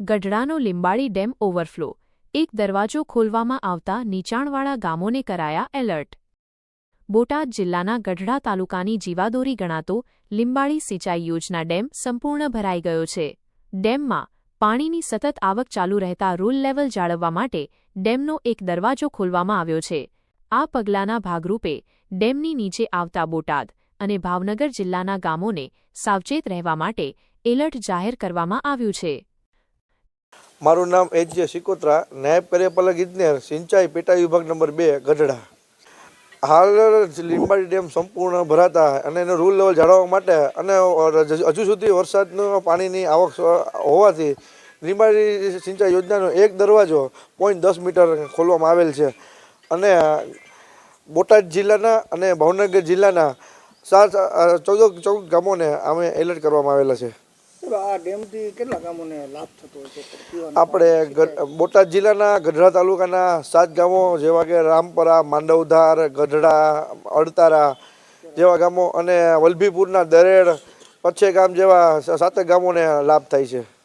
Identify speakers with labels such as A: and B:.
A: ગઢડાનો લીંબાડી dam overflow. એક દરવાજો ખોલવામાં આવતા નીચાણવાળા ગામોને કરાયા એલર્ટ. બોટાદ જિલ્લાના ગઢડા તાલુકાની જીવાદોરી ગણાતો લીંબાડી સિંચાઈ યોજના ડેમ સંપૂર્ણ ભરાઈ ગયો છે. ડેમમાં પાણીની સતત આવક ચાલુ રહેતા રૂલ લેવલ જાળવવા માટે ડેમનો એક દરવાજો ખોલવામાં આવ્યો છે. આ પગલાંના ભાગરૂપે ડેમની નીચે આવતા બોટાદ અને ભાવનગર જિલ્લાના ગામોને સાવચેત રહેવા માટે એલર્ટ જાહેર કરવામાં આવ્યું છે.
B: મારું નામ એચ જે સિકોત્રા નાયબ કાર્યપાલક ઇજનેર, સિંચાઈ પેટા વિભાગ નંબર બે, ગઢડા. હાલ લીંબાડી ડેમ સંપૂર્ણ ભરાતા અને એનો રૂલ લેવલ જાળવવા માટે અને હજુ સુધી વરસાદનું પાણીની આવક હોવાથી લીંબાડી સિંચાઈ યોજનાનો એક દરવાજો પોઈન્ટ દસ મીટર ખોલવામાં આવેલ છે. અને બોટાદ જિલ્લાના અને ભાવનગર જિલ્લાના સાત ચૌદ ચૌદ ગામોને અમે એલર્ટ કરવામાં આવેલા છે.
C: આ ડેમથી કેટલા ગામોને લાભ થતો હોય છે?
B: આપણે બોટાદ જિલ્લાના ગઢડા તાલુકાના સાત ગામો જેવા કે રામપરા માંડવધાર ગઢડા અડતારા જેવા ગામો અને વલભીપુરના દરેડ પચ્છે ગામ જેવા સાતે સાતેક ગામોને લાભ થાય છે.